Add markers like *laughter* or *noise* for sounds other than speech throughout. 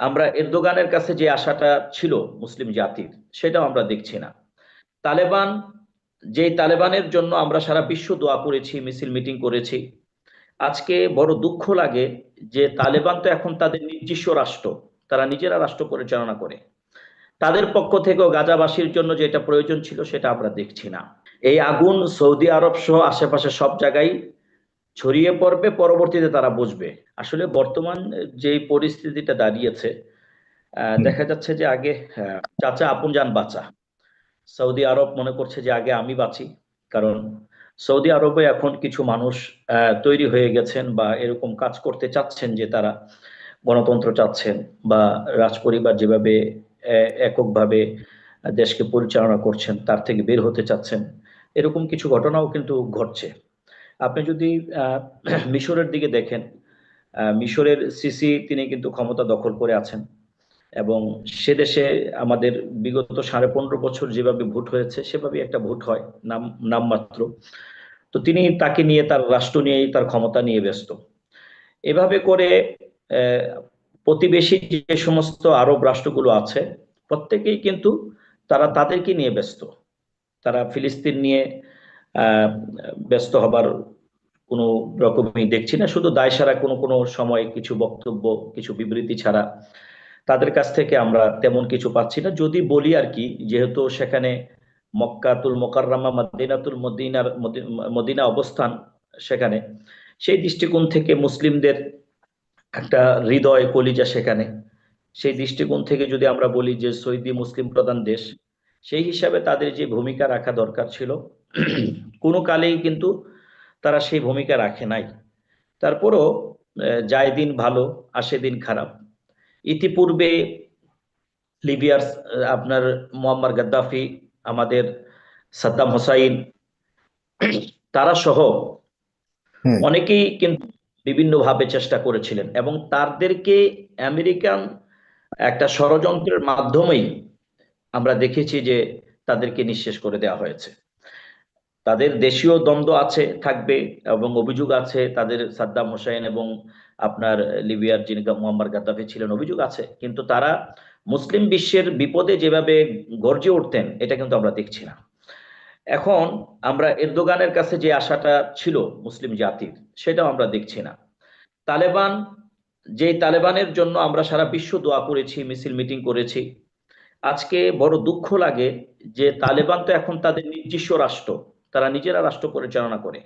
আমরা এরদোগানের কাছে যে আশাটা ছিল মুসলিম জাতির, সেটাও আমরা দেখছি না। তালেবান যে তালেবানের জন্য আমরা সারা বিশ্ব দোয়া করেছি, মিছিল মিটিং করেছি, আজকে বড় দুঃখ লাগে যে তালেবান তো এখন তাদের নিজস্ব রাষ্ট্র, তারা নিজেরা রাষ্ট্র পরিচালনা করে। তাদের পক্ষ থেকেও গাজাবাসীর জন্য যেটা প্রয়োজন ছিল সেটা আমরা দেখছি না। এই আগুন সৌদি আরব সহ আশেপাশে সব জায়গায় ছড়িয়ে পড়বে পরবর্তীতে তারা বুঝবে। আসলে বর্তমান যে পরিস্থিতিটা দাঁড়িয়েছে দেখা যাচ্ছে যে আগে চাচা আপন যান বাঁচা। সৌদি আরব মনে করছে যে আগে আমি বাঁচি কারণ সৌদি আরবে এখন কিছু মানুষ আহ, তৈরি হয়ে গেছেন বা এরকম কাজ করতে চাচ্ছেন যে তারা গণতন্ত্র চাচ্ছেন বা রাজপরিবার যেভাবে এককভাবে দেশকে পরিচালনা করছেন তার থেকে বের হতে চাচ্ছেন এরকম কিছু ঘটনাও কিন্তু ঘটছে। আপনি যদি *clears throat* মিশরের দিকে দেখেন মিশরের সিসি তিনি কিন্তু ক্ষমতা দখল করে আছেন। এবং সে দেশে আমাদের বিগত সাড়ে পনেরো বছর যেভাবে ভোট হয়েছে, সেভাবে একটা ভোট হয়, নাম, নামমাত্র। তো তিনি তাকে নিয়ে, তার রাষ্ট্র নিয়েই তার ক্ষমতা নিয়ে ব্যস্ত। এভাবে করে প্রতিবেশী যে সমস্ত আরব রাষ্ট্রগুলো আছে, প্রত্যেকেই কিন্তু তারা তাদেরকে নিয়ে ব্যস্ত। তারা ফিলিস্তিন নিয়ে ব্যস্ত হবার কোনো রকমই দেখছি না। শুধু দায় সারা কোনো কোনো সময় কিছু বক্তব্য, কিছু বিবৃতি ছাড়া তাদের কাছ থেকে আমরা তেমন কিছু পাচ্ছি না। যদি বলি আর কি, যেহেতু সেখানে মক্কাতুল মোকাররামা, মদিনাতুল মদিনার মদিনা অবস্থান সেখানে, সেই দৃষ্টিকোণ থেকে মুসলিমদের একটা হৃদয়, কলিজা সেখানে। সেই দৃষ্টিকোণ থেকে যদি আমরা বলি যে সৌদি মুসলিম প্রধান দেশ, সেই হিসাবে তাদের যে ভূমিকা রাখা দরকার ছিল, কোনো কালেই কিন্তু তারা সেই ভূমিকা রাখে নাই। তারপরও যায় দিন ভালো আসে দিন খারাপ। ইতিপূর্বে লিবিয়ার আপনার মোয়াম্মার গাদ্দাফি আমাদের সাদ্দাম হোসাইন তারা সহ অনেকেই কিন্তু বিভিন্নভাবে চেষ্টা করেছিলেন এবং তাদেরকে আমেরিকান একটা ষড়যন্ত্রের মাধ্যমেই আমরা দেখেছি যে তাদেরকে নিঃশেষ করে দেওয়া হয়েছে। তাদের দেশীয় দ্বন্দ্ব আছে, থাকবে এবং অভিযোগ আছে, তাদের সাদ্দাম হোসেন এবং আপনার লিবিয়ার যিনি মোহাম্মদ গাদ্দাফি ছিলেন, অভিযোগ আছে। কিন্তু তারা মুসলিম বিশ্বের বিপদে যেভাবে গর্জে উঠতেন, এটা কিন্তু আমরা দেখছি না। এখন আমরা এরদোগানের কাছে যে আশাটা ছিল মুসলিম জাতির, সেটাও আমরা দেখছি না। তালেবান যে তালেবানের জন্য আমরা সারা বিশ্ব দোয়া করেছি, মিছিল মিটিং করেছি, আজকে বড় দুঃখ লাগে যে তালেবান তো এখন তাদের নিজস্ব রাষ্ট্র। তারা নিজেরা রাষ্ট্র পরিচালনা করে।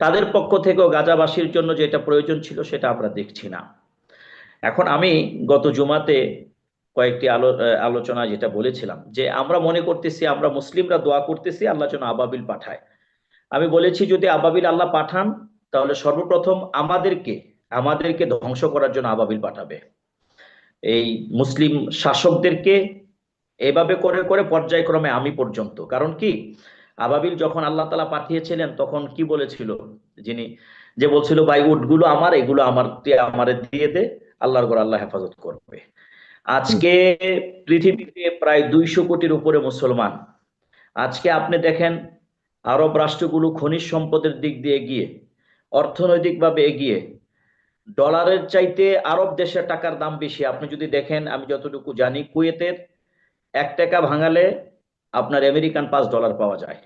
তাদের পক্ষ থেকেও গাজাবাসীর জন্য যেটা প্রয়োজন ছিল সেটা আমরা দেখছি না। এখন আমি গত জুমাতে কয়েকটি আলো আলোচনা যেটা বলেছিলাম যে আমরা মনে করতেছি, আমরা মুসলিমরা দোয়া করতেছি, আল্লাহ যেন আবাবিল পাঠায়। আমি বলেছি, যদি আবাবিল আল্লাহ পাঠান, তাহলে সর্বপ্রথম আমাদেরকে আমাদেরকে ধ্বংস করার জন্য আবাবিল পাঠাবে। এই মুসলিম শাসকদেরকে এভাবে করে করে পর্যায়ক্রমে আমি পর্যন্ত। কারণ কি? আবাবিল যখন আল্লাহ তালা পাঠিয়েছিলেন, তখন কি বলেছিল? যিনি, যে বলছিল, ভাই, উটগুলো আমার, এগুলো আমার আমারে দিয়ে দে, আল্লাহর ঘর আল্লাহ হেফাজত করবে। আজকে পৃথিবীতে প্রায় দুইশো কোটির উপরে মুসলমান। আজকে আপনি দেখেন, আরব রাষ্ট্রগুলো খনিজ সম্পদের দিক দিয়ে এগিয়ে, অর্থনৈতিকভাবে এগিয়ে, ডলারের চাইতে আরব দেশের টাকার দাম বেশি। আপনি যদি দেখেন, আমি যতটুকু জানি, কুয়েতের এক টাকা ভাঙালে আপনার আমেরিকান পাঁচ ডলার পাওয়া যায়।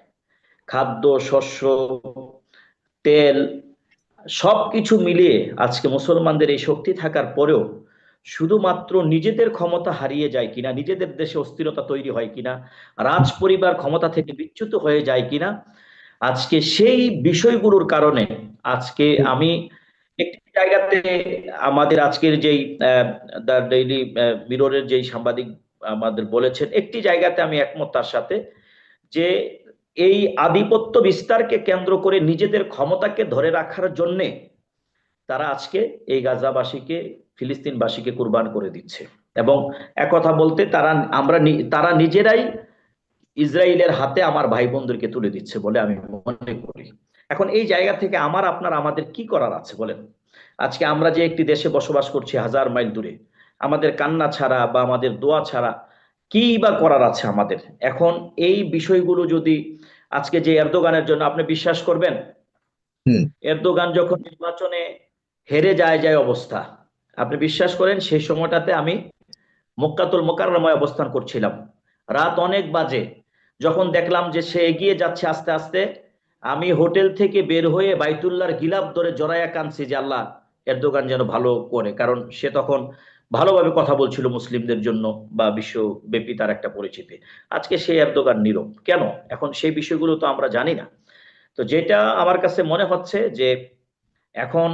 খাদ্য, শস্য, তেল, সবকিছু মিলিয়ে আজকে মুসলমানদের এই শক্তি থাকার পরেও শুধুমাত্র নিজেদের ক্ষমতা হারিয়ে যায় কিনা, নিজেদের দেশে অস্থিরতা তৈরি হয় কিনা রাজ পরিবার ক্ষমতা থেকে বিচ্যুত হয়ে যায় কিনা, আজকে সেই বিষয়গুলোর কারণে আজকে আমি একটি জায়গাতে আমাদের আজকের যেই দ্য ডেইলি মিররের যেই সাংবাদিক আমাদের বলেছেন, একটি জায়গাতে আমি একমত তার সাথে যে এই আধিপত্য বিস্তারকে কেন্দ্র করে নিজেদের ক্ষমতাকে ধরে রাখার জন্যে তারা আজকে এই গাজাবাসীকে, ফিলিস্তিনবাসীকে কুরবান করে দিচ্ছে। এবং একথা বলতে তারা, আমরা তারা নিজেরাই ইসরায়েলের হাতে আমার ভাই বোনদেরকে তুলে দিচ্ছে বলে আমি মনে করি। এখন এই জায়গা থেকে আমার, আপনার, আমাদের কি করার আছে বলেন? আজকে আমরা যে একটি দেশে বসবাস করছি হাজার মাইল দূরে আমাদের কান্না ছাড়া বা আমাদের দোয়া ছাড়া কি বা করার আছে আমাদের? এখন এই বিষয়গুলো যদি আজকে যে এরদোগানের জন্য আপনি বিশ্বাস করবেন? এরদোগান যখন নির্বাচনে হেরে যায় যায় অবস্থা। আপনি বিশ্বাস করেন সেই সময়টাতে আমি মক্কাতুল মোকাররমায় অবস্থান করছিলাম। রাত অনেক বাজে। যখন দেখলাম যে সে এগিয়ে যাচ্ছে আস্তে আস্তে আমি হোটেল থেকে বের হয়ে বাইতুল্লাহর গিলাপ ধরে জড়াইয়া কানছি যে আল্লাহ এরদোগান যেন ভালো করে। কারণ সে তখন ভালোভাবে কথা বলছিল মুসলিমদের জন্য বা বিশ্বব্যাপী তার একটা পরিচিতি। আজকে সেই এরদোগান নীরব। কেন? এখন সেই বিষয়গুলো তো আমরা জানি না। তো যেটা আমার কাছে মনে হচ্ছে যে এখন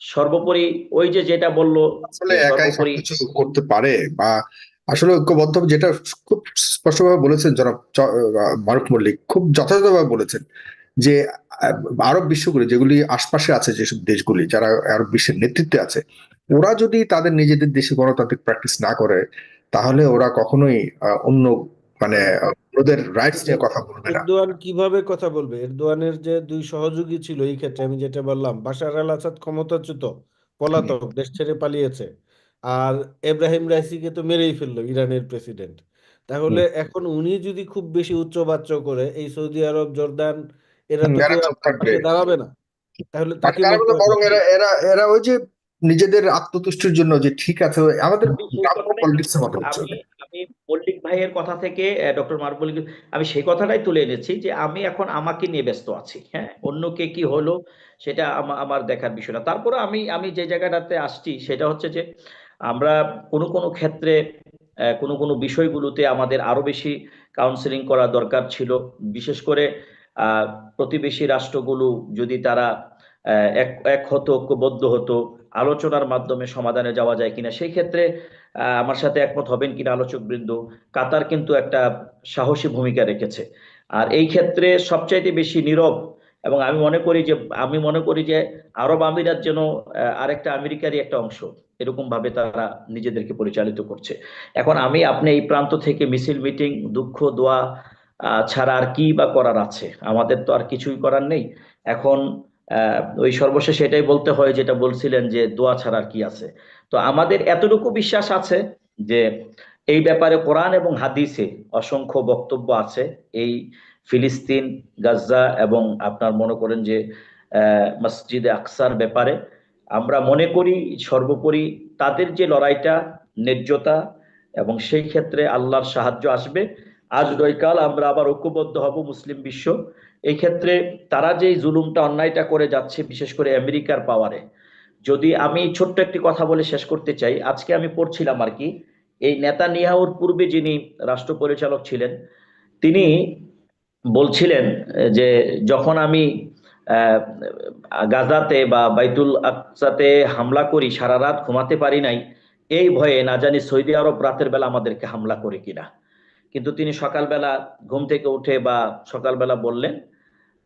সর্বোপরি ওই যে যেটা বলল সর্বোপরি করতে পারে বা আসলে ঐক্যবদ্ধ যেটা খুব স্পষ্টভাবে বলেছেন জনাব মারুফ মল্লিক খুব যথাযথভাবে বলেছেন। যে আরব বিশ্বগুলি যেগুলি আশপাশে আছে যেসব দেশগুলি যারা আরব বিশ্বের নেতৃত্বে আছে ওরা যদি তাদের নিজেদের দেশে গণতান্ত্রিক প্র্যাকটিস না করে তাহলে ওরা কখনোই অন্য মানে ওদের রাইটস নিয়ে কথা বলবে না। এরদোয়ান কীভাবে কথা বলবে? এরদোয়ানের যে দুই সহযোগী ছিল এই ক্ষেত্রে আমি যেটা বললাম বাশার আল আসাদ ক্ষমতাচ্যুত পলাতক দেশ ছেড়ে পালিয়েছে। আর এব্রাহিম রাইসিকে তো মেরেই ফেলল ইরানের প্রেসিডেন্ট তাহলে এখন উনি যদি খুব বেশি উচ্চবাচ্য করে এই সৌদি আরব জর্দান এরা দাঁড়াবে না। তাহলে তাকে বরং এরা এরা এরা ওই যে নিজেদের আত্মতুষ্টির জন্য যে ঠিক আছে আমাদের আমি মল্লিক ভাইয়ের কথা থেকে ডক্টর মারবুল আমি সেই কথাটাই তুলে এনেছি যে আমি এখন আমাকে নিয়ে ব্যস্ত আছি হ্যাঁ? অন্যকে কি হলো সেটা আমা- আমার দেখার বিষয় না। তারপরে আমি আমি যে জায়গাটাতে আসছি সেটা হচ্ছে যে আমরা কোনো কোনো ক্ষেত্রে কোনো কোনো বিষয়গুলোতে আমাদের আরও বেশি কাউন্সিলিং করা দরকার ছিল। বিশেষ করে প্রতিবেশী রাষ্ট্রগুলো যদি তারা এক এক হতো, ঐক্যবদ্ধ হতো, আলোচনার মাধ্যমে সমাধানে যাওয়া যায় কিনা, সেই ক্ষেত্রে আমার সাথে একমত হবেন কিনা আলোচক বৃন্দ কাতার কিন্তু একটা সাহসী ভূমিকা রেখেছে। আর এই ক্ষেত্রে সবচাইতে বেশি নীরব এবং আমি মনে করি যে, আমি মনে করি যে, আরব আমিরাত যেন আরেকটা আমেরিকারই একটা অংশ এরকম ভাবে তারা নিজেদেরকে পরিচালিত করছে। এখন আমি, আপনি এই প্রান্ত থেকে মিছিল, মিটিং, দুঃখ, দোয়া ছাড়া আর কি বা করার আছে? আমাদের তো আর কিছুই করার নেই। এখন ওই সর্বশেষ এটাই বলতে হয়, যেটা বলছিলেন যে দোয়া ছাড়া আর কি আছে। তো আমাদের এতটুকু বিশ্বাস আছে যে এই ব্যাপারে কোরআন এবং হাদিসে অসংখ্য বক্তব্য আছে। এই ফিলিস্তিন গাজা এবং আপনার মনে করেন যে মসজিদে আকসার ব্যাপারে আমরা মনে করি সর্বোপরি তাদের যে লড়াইটা, ন্যায্যতা এবং সেই ক্ষেত্রে আল্লাহর সাহায্য আসবে। আজ নয়কাল আমরা আবার ঐক্যবদ্ধ হব মুসলিম বিশ্ব। এই ক্ষেত্রে তারা যে জুলুমটা, অন্যায়টা করে যাচ্ছে, বিশেষ করে আমেরিকার পাওয়ারে। যদি আমি ছোট্ট একটি কথা বলে শেষ করতে চাই, আজকে আমি পড়ছিলাম আর কি, এই নেতানিয়াহুর পূর্বে যিনি রাষ্ট্র পরিচালক ছিলেন, তিনি বলছিলেন যে যখন আমি গাজাতে বা বাইতুল আকসাতে হামলা করি, সারা রাত ঘুমাতে পারি নাই, এই ভয়ে না জানি সৌদি আরব রাতের বেলা আমাদেরকে হামলা করে কিনা। কিন্তু তিনি সকালবেলা ঘুম থেকে উঠে বা সকালবেলা বললেন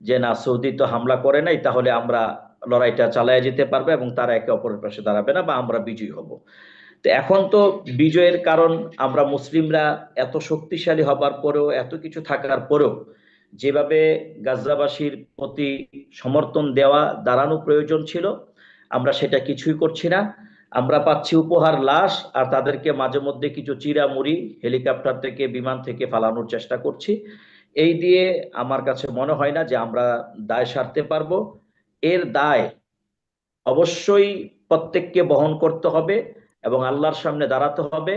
যে, না, সৌদি তো হামলা করে নাই, তাহলে আমরা লড়াইটা চালায় যেতে পারব এবং তারা একে অপরের পাশে দাঁড়াবে না বা আমরা বিজয়ী হব। তো এখন তো বিজয়ের কারণ, আমরা মুসলিমরা এত শক্তিশালী হবার পরেও, এত কিছু থাকার পরেও, যেভাবে গাজাবাসীর প্রতি সমর্থন দেওয়া, দাঁড়ানো প্রয়োজন ছিল, আমরা সেটা কিছুই করছি না। আমরা পাচ্ছি উপহার লাশ আর তাদেরকে মাঝে মধ্যে কিছু চিরামুড়ি হেলিকপ্টার থেকে, বিমান থেকে ফালানোর চেষ্টা করছি। এই দিয়ে আমার কাছে মনে হয় না যে আমরা দায় সারতে পারব। এর দায় অবশ্যই প্রত্যেককে বহন করতে হবে এবং আল্লাহর সামনে দাঁড়াতে হবে।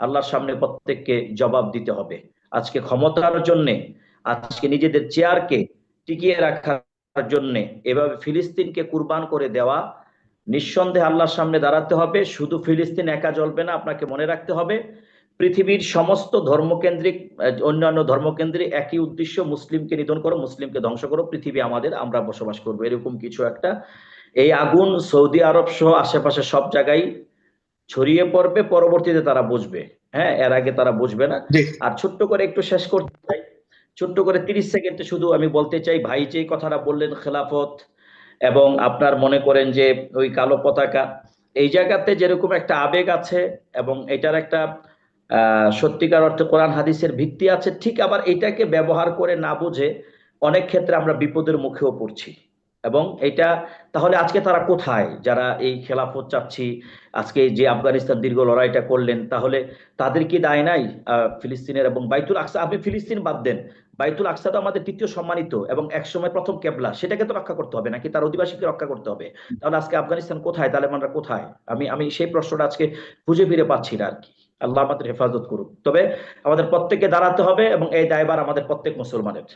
আল্লাহর সামনে প্রত্যেককে জবাব দিতে হবে। আজকে ক্ষমতার জন্যে, আজকে নিজেদের চেয়ারকে টিকিয়ে রাখার জন্যে, এভাবে ফিলিস্তিনকে কুরবান করে দেওয়া নিঃসন্দেহে আল্লাহর সামনে দাঁড়াতে হবে। শুধু ফিলিস্তিন একা জ্বলবে না আপনাকে মনে রাখতে হবে। পৃথিবীর সমস্ত ধর্মকেন্দ্রিক অন্যান্য ধর্মকেন্দ্রিক একই উদ্দেশ্য মুসলিমকে নিধন করো মুসলিমকে ধ্বংস করো। পৃথিবী আমাদের আমরা বসবাস করব এরকম কিছু একটা। এই আগুন সৌদি আরব সহ আশেপাশে সব জায়গায় ছড়িয়ে পড়বে পরবর্তীতে তারা বুঝবে। হ্যাঁ এর আগে তারা বুঝবে না। আর ছোট্ট করে একটু শেষ করতে চাই। ছোট্ট করে তিরিশ সেকেন্ডে শুধু আমি বলতে চাই ভাই যে কথাটা বললেন খেলাফত এবং আপনার মনে করেন যে ওই কালো পতাকা, এই জায়গাতে যেরকম একটা আবেগ আছে এবং এটার একটা সত্যিকার অর্থে কোরআন হাদিসের ভিত্তি আছে, ঠিক আবার এটাকে ব্যবহার করে না বুঝে অনেক ক্ষেত্রে আমরা বিপদের মুখেও পড়ছি। এবং এটা, তাহলে আজকে তারা কোথায়? যারা এই খেলাফত চাচ্ছি, আজকে যে আফগানিস্তান দীর্ঘ লড়াইটা করলেন, তাহলে তাদের কি দায় নাই ফিলিস্তিনের এবং বাইতুল আকসা? আপনি ফিলিস্তিন বাদ দেন। বাইতুল আকসা তো আমাদের তৃতীয় সম্মানিত এবং একসময় প্রথম কেবলা। সেটাকে তো রক্ষা করতে হবে নাকি? তার অধিবাসীকে রক্ষা করতে হবে। তাহলে আজকে আফগানিস্তান কোথায়? তালেবানরা কোথায়? আমি আমি সেই প্রশ্নটা আজকে খুঁজে ফিরে পাচ্ছি না আর কি আল্লাহ আমাদের হেফাজত করুক। তবে আমাদের প্রত্যেককে দাঁড়াতে হবে এবং এই দায়বার আমাদের প্রত্যেক মুসলমানের।